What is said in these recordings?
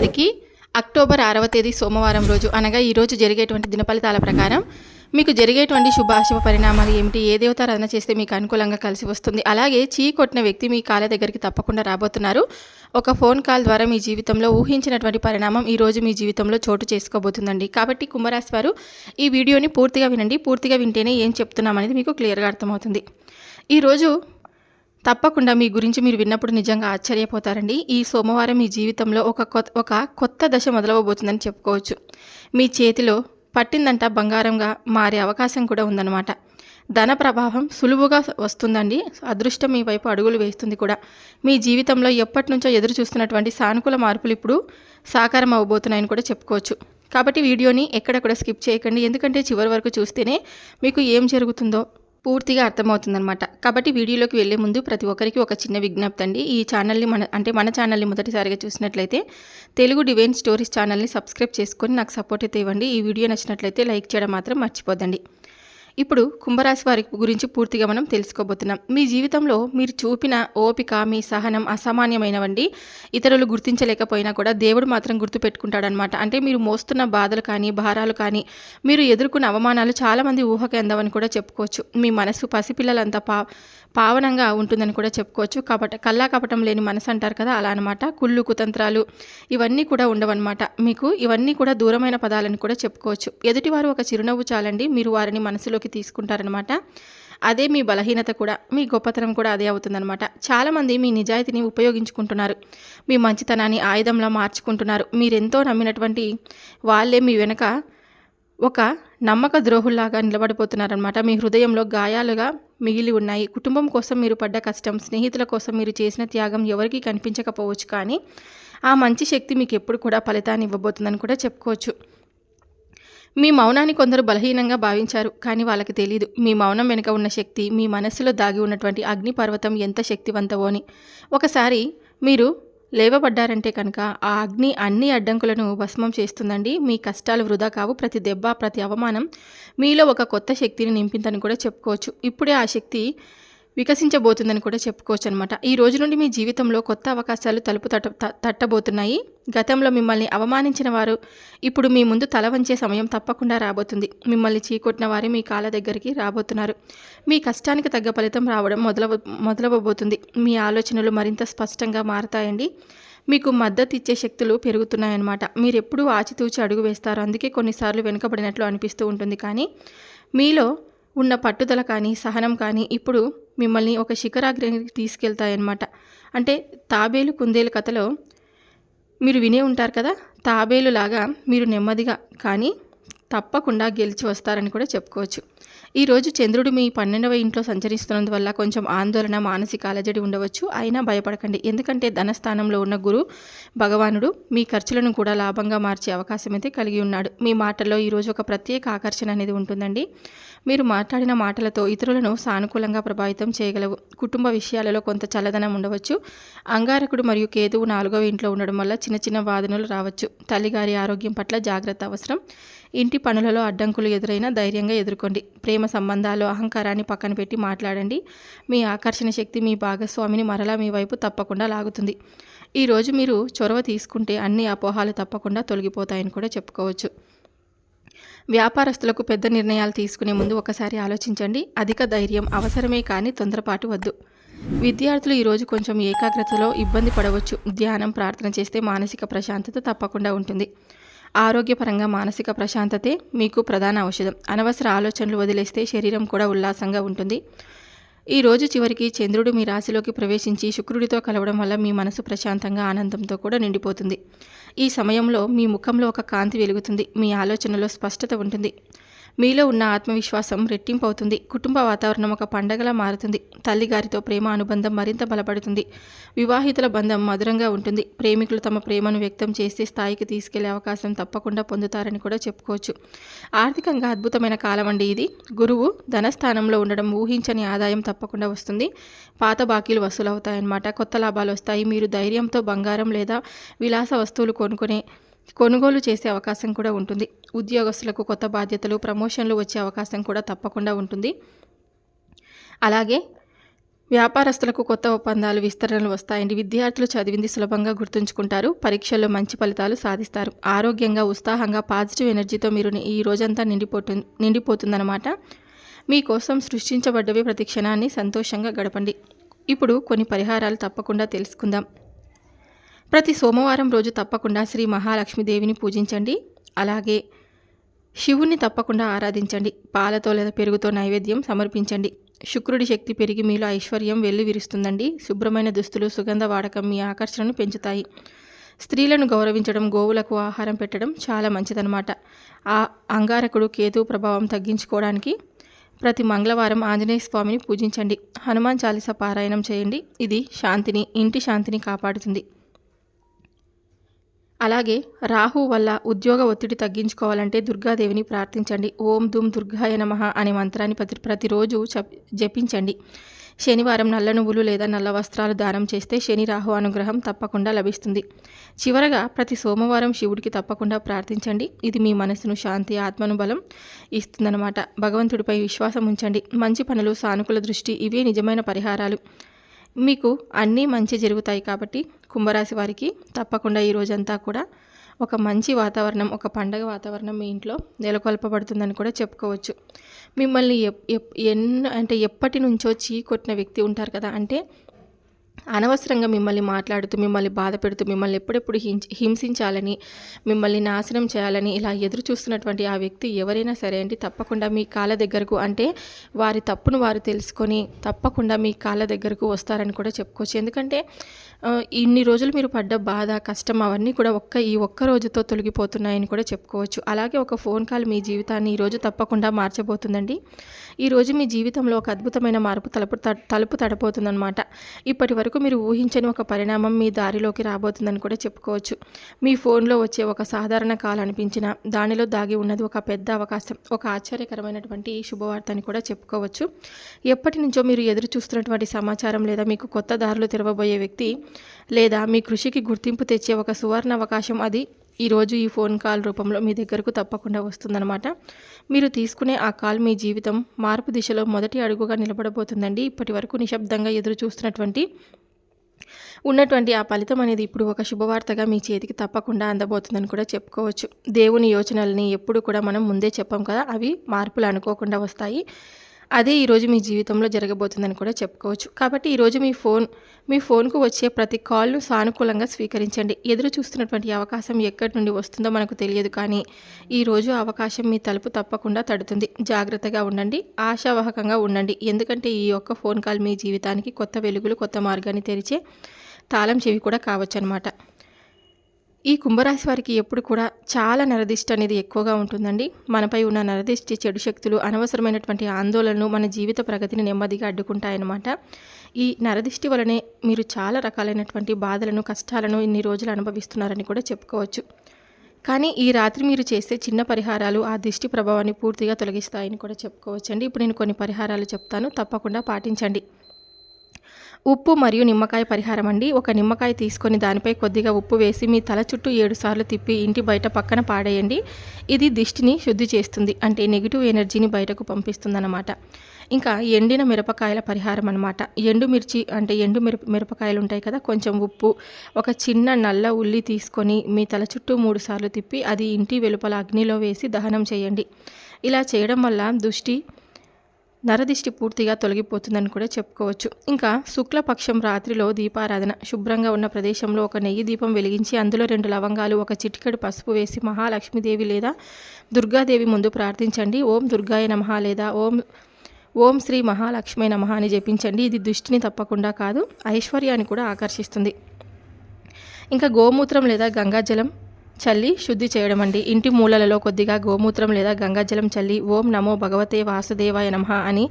వారికి అక్టోబర్ ఆరవ తేదీ సోమవారం రోజు అనగా ఈరోజు జరిగేటువంటి దినఫలితాల ప్రకారం మీకు జరిగేటువంటి శుభాశుభ పరిణామాలు ఏమిటి ఏ దేవతారాధన చేస్తే మీకు అనుకూలంగా కలిసి వస్తుంది అలాగే చీ కొట్టిన వ్యక్తి మీ కాళ్ళ దగ్గరికి తప్పకుండా రాబోతున్నారు. ఒక ఫోన్ కాల్ ద్వారా మీ జీవితంలో ఊహించినటువంటి పరిణామం ఈ రోజు మీ జీవితంలో చోటు చేసుకోబోతుందండి. కాబట్టి కుంభరాశి వారు ఈ వీడియోని పూర్తిగా వినండి. పూర్తిగా వింటేనే ఏం చెప్తున్నామనేది మీకు క్లియర్గా అర్థమవుతుంది. ఈరోజు తప్పకుండా మీ గురించి మీరు విన్నప్పుడు నిజంగా ఆశ్చర్యపోతారండి. ఈ సోమవారం మీ జీవితంలో ఒక కొత్త ఒక కొత్త దశ మొదలవబోతుందని చెప్పుకోవచ్చు. మీ చేతిలో పట్టిందంట బంగారంగా మారే అవకాశం కూడా ఉందన్నమాట. ధన ప్రభావం సులువుగా వస్తుందండి. అదృష్టం మీ వైపు అడుగులు వేస్తుంది కూడా. మీ జీవితంలో ఎప్పటి నుంచో ఎదురు చూస్తున్నటువంటి సానుకూల మార్పులు ఇప్పుడు సాకారం అవబోతున్నాయని కూడా చెప్పుకోవచ్చు. కాబట్టి వీడియోని ఎక్కడ కూడా స్కిప్ చేయకండి. ఎందుకంటే చివరి వరకు చూస్తేనే మీకు ఏం జరుగుతుందో పూర్తిగా అర్థమవుతుందన్నమాట. కాబట్టి వీడియోలోకి వెళ్ళే ముందు ప్రతి ఒక్కరికి ఒక చిన్న విజ్ఞప్తి అండి. ఈ ఛానల్ని మన అంటే మన ఛానల్ని మొదటిసారిగా చూసినట్లయితే తెలుగు డివైన్ స్టోరీస్ ఛానల్ని సబ్స్క్రైబ్ చేసుకొని నాకు సపోర్ట్ అయితే ఇవ్వండి. ఈ వీడియో నచ్చినట్లయితే లైక్ చేయడం మాత్రం మర్చిపోదండి ఇప్పుడు కుంభరాశి వారి గురించి పూర్తిగా మనం తెలుసుకోబోతున్నాం. మీ జీవితంలో మీరు చూపిన ఓపిక మీ సహనం అసామాన్యమైనవండి. ఇతరులు గుర్తించలేకపోయినా కూడా దేవుడు మాత్రం గుర్తుపెట్టుకుంటాడనమాట అంటే మీరు మోస్తున్న బాధలు కానీ భారాలు కానీ మీరు ఎదుర్కొన్న అవమానాలు చాలామంది ఊహకి అందవని కూడా చెప్పుకోవచ్చు. మీ మనసు పసిపిల్లలంతా పా పావనంగా ఉంటుందని కూడా చెప్పుకోవచ్చు. కాబట్టి కల్లా కపటం లేని మనసు అంటారు కదా అలా అనమాట కుళ్ళు కుతంత్రాలు ఇవన్నీ కూడా ఉండవన్నమాట. మీకు ఇవన్నీ కూడా దూరమైన పదాలని కూడా చెప్పుకోవచ్చు. ఎదుటివారు ఒక చిరునవ్వు చాలండి. మీరు వారిని మనసులో పరిగణలోకి తీసుకుంటారనమాట అదే మీ బలహీనత కూడా మీ గొప్పతనం కూడా అదే అవుతుందన్నమాట. చాలామంది మీ నిజాయితీని ఉపయోగించుకుంటున్నారు. మీ మంచితనాన్ని ఆయుధంలా మార్చుకుంటున్నారు. మీరెంతో నమ్మినటువంటి వాళ్ళే మీ వెనక ఒక నమ్మక ద్రోహుల్లాగా నిలబడిపోతున్నారనమాట మీ హృదయంలో గాయాలుగా మిగిలి ఉన్నాయి. కుటుంబం కోసం మీరు పడ్డ కష్టం స్నేహితుల కోసం మీరు చేసిన త్యాగం ఎవరికీ కనిపించకపోవచ్చు కానీ ఆ మంచి శక్తి మీకు ఎప్పుడు కూడా ఫలితాన్ని ఇవ్వబోతుందని కూడా చెప్పుకోవచ్చు. మీ మౌనాన్ని కొందరు బలహీనంగా భావించారు కానీ వాళ్ళకి తెలియదు మీ మౌనం వెనుక ఉన్న శక్తి మీ మనస్సులో దాగి ఉన్నటువంటి అగ్నిపర్వతం ఎంత శక్తివంతవో అని. ఒకసారి మీరు లేవబడ్డారంటే కనుక ఆ అగ్ని అన్ని అడ్డంకులను భస్మం చేస్తుందండి. మీ కష్టాలు వృధా కావు. ప్రతి దెబ్బ ప్రతి అవమానం మీలో ఒక కొత్త శక్తిని నింపిందని కూడా చెప్పుకోవచ్చు. ఇప్పుడే ఆ శక్తి వికసించబోతుందని కూడా చెప్పుకోవచ్చు అనమాట ఈ రోజు నుండి మీ జీవితంలో కొత్త అవకాశాలు తలుపు తట్ట త- తట్టబోతున్నాయి. గతంలో మిమ్మల్ని అవమానించిన వారు ఇప్పుడు మీ ముందు తల వంచే సమయం తప్పకుండా రాబోతుంది. మిమ్మల్ని చీకొట్టిన వారు మీ కాళ్ళ దగ్గరికి రాబోతున్నారు. మీ కష్టానికి తగ్గ ఫలితం రావడం మొదలవ మొదలవబోతుంది. మీ ఆలోచనలు మరింత స్పష్టంగా మారతాయండి. మీకు మద్దతు ఇచ్చే శక్తులు పెరుగుతున్నాయన్నమాట. మీరు ఎప్పుడూ ఆచితూచి అడుగు వేస్తారు. అందుకే కొన్నిసార్లు వెనుకబడినట్లు అనిపిస్తూ ఉంటుంది. కానీ మీలో ఉన్న పట్టుదల కానీ సహనం కానీ ఇప్పుడు మిమ్మల్ని ఒక శిఖరాగ్రానికి తీసుకెళ్తాయన్నమాట. అంటే తాబేలు కుందేలు కథలో మీరు వినే ఉంటారు కదా తాబేలు లాగా మీరు నెమ్మదిగా కానీ తప్పకుండా గెలిచి వస్తారని కూడా చెప్పుకోవచ్చు. ఈరోజు చంద్రుడు మీ పన్నెండవ ఇంట్లో సంచరిస్తున్నందువల్ల కొంచెం ఆందోళన మానసిక అలజడి ఉండవచ్చు. అయినా భయపడకండి. ఎందుకంటే ధనస్థానంలో ఉన్న గురు భగవానుడు మీ ఖర్చులను కూడా లాభంగా మార్చే అవకాశం అయితే కలిగి ఉన్నాడు. మీ మాటల్లో ఈరోజు ఒక ప్రత్యేక ఆకర్షణ అనేది ఉంటుందండి. మీరు మాట్లాడిన మాటలతో ఇతరులను సానుకూలంగా ప్రభావితం చేయగలవు. కుటుంబ విషయాలలో కొంత చల్లదనం ఉండవచ్చు. అంగారకుడు మరియు కేతువు నాలుగవ ఇంట్లో ఉండడం వల్ల చిన్న చిన్న వాదనలు రావచ్చు. తల్లిగారి ఆరోగ్యం పట్ల జాగ్రత్త అవసరం. ఇంటి పనులలో అడ్డంకులు ఎదురైనా ధైర్యంగా ఎదుర్కోండి. ప్రేమ సంబంధాలు అహంకారాన్ని పక్కన పెట్టి మాట్లాడండి. మీ ఆకర్షణ శక్తి మీ భాగస్వామిని మరలా మీ వైపు తప్పకుండా లాగుతుంది. ఈరోజు మీరు చొరవ తీసుకుంటే అన్ని అపోహాలు తప్పకుండా తొలగిపోతాయని కూడా చెప్పుకోవచ్చు. వ్యాపారస్తులకు పెద్ద నిర్ణయాలు తీసుకునే ముందు ఒకసారి ఆలోచించండి. అధిక ధైర్యం అవసరమే కానీ తొందరపాటు వద్దు. విద్యార్థులు ఈరోజు కొంచెం ఏకాగ్రతలో ఇబ్బంది పడవచ్చు. ధ్యానం ప్రార్థన చేస్తే మానసిక ప్రశాంతత తప్పకుండా ఉంటుంది. ఆరోగ్యపరంగా మానసిక ప్రశాంతతే మీకు ప్రధాన ఔషధం. అనవసర ఆలోచనలు వదిలేస్తే శరీరం కూడా ఉల్లాసంగా ఉంటుంది. ఈ రోజు చివరికి చంద్రుడు మీ రాశిలోకి ప్రవేశించి శుక్రుడితో కలవడం వల్ల మీ మనసు ప్రశాంతంగా ఆనందంతో కూడా నిండిపోతుంది. ఈ సమయంలో మీ ముఖంలో ఒక కాంతి వెలుగుతుంది. మీ ఆలోచనలో స్పష్టత ఉంటుంది. మీలో ఉన్న ఆత్మవిశ్వాసం రెట్టింపు అవుతుంది కుటుంబ వాతావరణం ఒక పండగలా మారుతుంది. తల్లిగారితో ప్రేమ అనుబంధం మరింత బలపడుతుంది. వివాహితుల బంధం మధురంగా ఉంటుంది. ప్రేమికులు తమ ప్రేమను వ్యక్తం చేసే స్థాయికి తీసుకెళ్ళే అవకాశం తప్పకుండా పొందుతారని కూడా చెప్పుకోవచ్చు. ఆర్థికంగా అద్భుతమైన కాలం అండి ఇది. గురువు ధనస్థానంలో ఉండడం ఊహించని ఆదాయం తప్పకుండా వస్తుంది. పాత బాకీలు వసూలవుతాయన్నమాట. కొత్త లాభాలు వస్తాయి. మీరు ధైర్యంతో బంగారం లేదా విలాస వస్తువులు కొనుక్కునే కొనుగోలు చేసే అవకాశం కూడా ఉంటుంది. ఉద్యోగస్తులకు కొత్త బాధ్యతలు ప్రమోషన్లు వచ్చే అవకాశం కూడా తప్పకుండా ఉంటుంది. అలాగే వ్యాపారస్తులకు కొత్త ఒప్పందాలు విస్తరణలు వస్తాయండి విద్యార్థులు చదివింది సులభంగా గుర్తుంచుకుంటారు. పరీక్షల్లో మంచి ఫలితాలు సాధిస్తారు. ఆరోగ్యంగా ఉత్సాహంగా పాజిటివ్ ఎనర్జీతో మీరు ఈ రోజంతా నిండిపోతు నిండిపోతుందన్నమాట. మీకోసం సృష్టించబడ్డవి ప్రతి క్షణాన్ని సంతోషంగా గడపండి. ఇప్పుడు కొన్ని పరిహారాలు తప్పకుండా తెలుసుకుందాం. ప్రతి సోమవారం రోజు తప్పకుండా శ్రీ మహాలక్ష్మీదేవిని పూజించండి. అలాగే శివుణ్ణి తప్పకుండా ఆరాధించండి. పాలతో లేదా పెరుగుతో నైవేద్యం సమర్పించండి. శుక్రుడి శక్తి పెరిగి మీలో ఐశ్వర్యం వెళ్ళి విరుస్తుందండి. శుభ్రమైన దుస్తులు సుగంధ వాడకం మీ ఆకర్షణను పెంచుతాయి. స్త్రీలను గౌరవించడం గోవులకు ఆహారం పెట్టడం చాలా మంచిదన్నమాట. ఆ అంగారకుడు కేతు ప్రభావం తగ్గించుకోవడానికి ప్రతి మంగళవారం ఆంజనేయ స్వామిని పూజించండి. హనుమాన్ చాలీస పారాయణం చేయండి. ఇది శాంతిని ఇంటి శాంతిని కాపాడుతుంది. అలాగే రాహు వల్ల ఉద్యోగ ఒత్తిడి తగ్గించుకోవాలంటే దుర్గాదేవిని ప్రార్థించండి. ఓం దుమ్ దుర్గాయ నమ అనే మంత్రాన్ని ప్రతి ప్రతిరోజు జపించండి. శనివారం నల్ల నువ్వులు లేదా నల్ల వస్త్రాలు దానం చేస్తే శని రాహు అనుగ్రహం తప్పకుండా లభిస్తుంది. చివరగా ప్రతి సోమవారం శివుడికి తప్పకుండా ప్రార్థించండి. ఇది మీ మనసును శాంతి ఆత్మను బలం ఇస్తుందన్నమాట. భగవంతుడిపై విశ్వాసం ఉంచండి. మంచి పనులు సానుకూల దృష్టి ఇవే నిజమైన పరిహారాలు. మీకు అన్నీ మంచి జరుగుతాయి కాబట్టి కుంభరాశి వారికి తప్పకుండా ఈ రోజంతా కూడా ఒక మంచి వాతావరణం ఒక పండగ వాతావరణం మీ ఇంట్లో నెలకొల్పబడుతుందని కూడా చెప్పుకోవచ్చు. మిమ్మల్ని ఎన్నో అంటే ఎప్పటి నుంచో చీ కొట్టిన వ్యక్తి ఉంటారు కదా అంటే అనవసరంగా మిమ్మల్ని మాట్లాడుతూ మిమ్మల్ని బాధ పెడుతూ మిమ్మల్ని ఎప్పుడెప్పుడు హింసించాలని మిమ్మల్ని నాశనం చేయాలని ఇలా ఎదురు చూస్తున్నటువంటి ఆ వ్యక్తి ఎవరైనా సరే అండి తప్పకుండా మీ కాళ్ళ దగ్గరకు అంటే వారి తప్పును వారు తెలుసుకొని తప్పకుండా మీ కాళ్ళ దగ్గరకు వస్తారని కూడా చెప్పుకోవచ్చు. ఎందుకంటే ఇన్ని రోజులు మీరు పడ్డ బాధ కష్టం అవన్నీ కూడా ఒక్క ఈ ఒక్క రోజుతో తొలగిపోతున్నాయని కూడా చెప్పుకోవచ్చు. అలాగే ఒక ఫోన్ కాల్ మీ జీవితాన్ని ఈరోజు తప్పకుండా మార్చబోతుందండి. ఈరోజు మీ జీవితంలో ఒక అద్భుతమైన మార్పు తలుపు తలుపు తడబోతుందన్నమాట. ఇప్పటి వరకు మీరు ఊహించని ఒక పరిణామం మీ దారిలోకి రాబోతుందని కూడా చెప్పుకోవచ్చు. మీ ఫోన్లో వచ్చే ఒక సాధారణ కాల్ అనిపించిన దానిలో దాగి ఉన్నది ఒక పెద్ద అవకాశం ఒక ఆశ్చర్యకరమైనటువంటి శుభవార్త అని కూడా చెప్పుకోవచ్చు. ఎప్పటి నుంచో మీరు ఎదురు చూస్తున్నటువంటి సమాచారం లేదా మీకు కొత్త దారులు తెరవబోయే వ్యక్తి లేదా మీ కృషికి గుర్తింపు తెచ్చే ఒక సువర్ణ అవకాశం అది ఈరోజు ఈ ఫోన్ కాల్ రూపంలో మీ దగ్గరకు తప్పకుండా వస్తుందన్నమాట. మీరు తీసుకునే ఆ కాల్ మీ జీవితం మార్పు దిశలో మొదటి అడుగుగా నిలబడబోతుందండి. ఇప్పటి వరకు నిశ్శబ్దంగా ఎదురు చూస్తున్నటువంటి ఉన్నటువంటి ఆ ఫలితం అనేది ఇప్పుడు ఒక శుభవార్తగా మీ చేతికి తప్పకుండా అందబోతుందని కూడా చెప్పుకోవచ్చు. దేవుని యోచనల్ని ఎప్పుడు కూడా మనం ముందే చెప్పాం కదా. అవి మార్పులు అనుకోకుండా వస్తాయి. అదే ఈరోజు మీ జీవితంలో జరగబోతుందని కూడా చెప్పుకోవచ్చు. కాబట్టి ఈరోజు మీ ఫోన్ మీ ఫోన్కు వచ్చే ప్రతి కాల్ను సానుకూలంగా స్వీకరించండి. ఎదురు చూస్తున్నటువంటి అవకాశం ఎక్కడి నుండి వస్తుందో మనకు తెలియదు కానీ ఈరోజు అవకాశం మీ తలుపు తప్పకుండా తడుతుంది. జాగ్రత్తగా ఉండండి ఆశావాహకంగా ఉండండి. ఎందుకంటే ఈ యొక్క ఫోన్ కాల్ మీ జీవితానికి కొత్త వెలుగులు కొత్త మార్గాన్ని తెరిచే తాళం చెవి కూడా కావచ్చు అనమాట ఈ కుంభరాశి వారికి ఎప్పుడు కూడా చాలా నరదిష్టి అనేది ఎక్కువగా ఉంటుందండి. మనపై ఉన్న నరదిష్టి చెడు శక్తులు అనవసరమైనటువంటి ఆందోళనలు మన జీవిత ప్రగతిని నెమ్మదిగా అడ్డుకుంటాయన్నమాట. ఈ నరదిష్టి వలనే మీరు చాలా రకాలైనటువంటి బాధలను కష్టాలను ఇన్ని రోజులు అనుభవిస్తున్నారని కూడా చెప్పుకోవచ్చు. కానీ ఈ రాత్రి మీరు చేసే చిన్న పరిహారాలు ఆ దిష్టి ప్రభావాన్ని పూర్తిగా తొలగిస్తాయని కూడా చెప్పుకోవచ్చండి. ఇప్పుడు నేను కొన్ని పరిహారాలు చెప్తాను. తప్పకుండా పాటించండి. ఉప్పు మరియు నిమ్మకాయ పరిహారం అండి. ఒక నిమ్మకాయ తీసుకొని దానిపై కొద్దిగా ఉప్పు వేసి మీ తల చుట్టూ ఏడు సార్లు తిప్పి ఇంటి బయట పక్కన పాడేయండి. ఇది దిష్టిని శుద్ధి చేస్తుంది. అంటే నెగిటివ్ ఎనర్జీని బయటకు పంపిస్తుందన్నమాట. ఇంకా ఎండిన మిరపకాయల పరిహారం అనమాట ఎండు మిర్చి అంటే ఎండు మిరప మిరపకాయలు ఉంటాయి కదా కొంచెం ఉప్పు ఒక చిన్న నల్ల ఉల్లి తీసుకొని మీ తల చుట్టూ మూడు సార్లు తిప్పి అది ఇంటి వెలుపల అగ్నిలో వేసి దహనం చేయండి. ఇలా చేయడం వల్ల దృష్టి నరదిష్టి పూర్తిగా తొలగిపోతుందని కూడా చెప్పుకోవచ్చు. ఇంకా శుక్లపక్షం రాత్రిలో దీపారాధన. శుభ్రంగా ఉన్న ప్రదేశంలో ఒక నెయ్యి దీపం వెలిగించి అందులో రెండు లవంగాలు ఒక చిటికెడు పసుపు వేసి మహాలక్ష్మీదేవి లేదా దుర్గాదేవి ముందు ప్రార్థించండి. ఓం దుర్గాయ నమ లేదా ఓం ఓం శ్రీ మహాలక్ష్మి నమ అని జపించండి. ఇది దృష్టిని తప్పకుండా కాదు ఐశ్వర్యాన్ని కూడా ఆకర్షిస్తుంది. ఇంకా గోమూత్రం లేదా గంగాజలం. చల్లి శుద్ధి చేయడం అండి ఇంటి మూలలలో కొద్దిగా గోమూత్రం లేదా గంగాజలం చల్లి ఓం నమో భగవతే వాసుదేవాయ నమ అని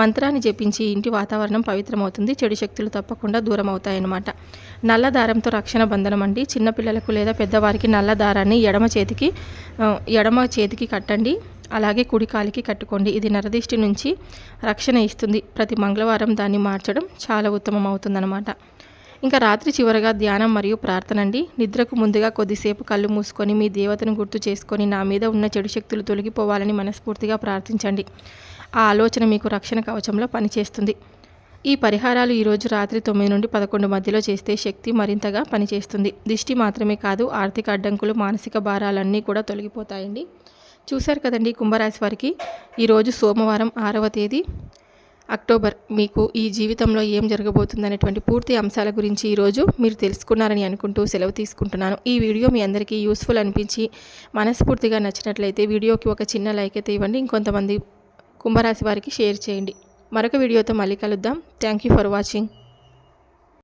మంత్రాన్ని జపించి ఇంటి వాతావరణం పవిత్రమవుతుంది. చెడు శక్తులు తప్పకుండా దూరం అవుతాయన్నమాట నల్ల దారంతో రక్షణ బంధనం అండి చిన్నపిల్లలకు లేదా పెద్దవారికి నల్ల దారాన్ని ఎడమ చేతికి ఎడమ చేతికి కట్టండి. అలాగే కుడికాలికి కట్టుకోండి. ఇది నరదిష్టి నుంచి రక్షణ ఇస్తుంది. ప్రతి మంగళవారం దాన్ని మార్చడం చాలా ఉత్తమం అవుతుందన్నమాట ఇంకా రాత్రి చివరగా ధ్యానం మరియు ప్రార్థన అండి నిద్రకు ముందుగా కొద్దిసేపు కళ్ళు మూసుకొని మీ దేవతను గుర్తు చేసుకొని నా మీద ఉన్న చెడు శక్తులు తొలగిపోవాలని మనస్ఫూర్తిగా ప్రార్థించండి. ఆ ఆలోచన మీకు రక్షణ కవచంలో పనిచేస్తుంది. ఈ పరిహారాలు ఈరోజు రాత్రి తొమ్మిది నుండి పదకొండు మధ్యలో చేస్తే శక్తి మరింతగా పనిచేస్తుంది. దిష్టి మాత్రమే కాదు ఆర్థిక అడ్డంకులు మానసిక భారాలన్నీ కూడా తొలగిపోతాయండి. చూశారు కదండి కుంభరాశి వారికి ఈరోజు సోమవారం ఆరవ తేదీ. అక్టోబర్ మీకు ఈ జీవితంలో ఏం జరగబోతుందనేటువంటి పూర్తి అంశాల గురించి ఈరోజు మీరు తెలుసుకున్నారని అనుకుంటూ సెలవు తీసుకుంటున్నాను. ఈ వీడియో మీ అందరికీ యూస్ఫుల్ అనిపించి మనస్ఫూర్తిగా నచ్చినట్లయితే వీడియోకి ఒక చిన్న లైక్ అయితే ఇవ్వండి. ఇంకొంతమంది కుంభరాశి వారికి షేర్ చేయండి. మరొక వీడియోతో మళ్ళీ కలుద్దాం. Thank you for watching.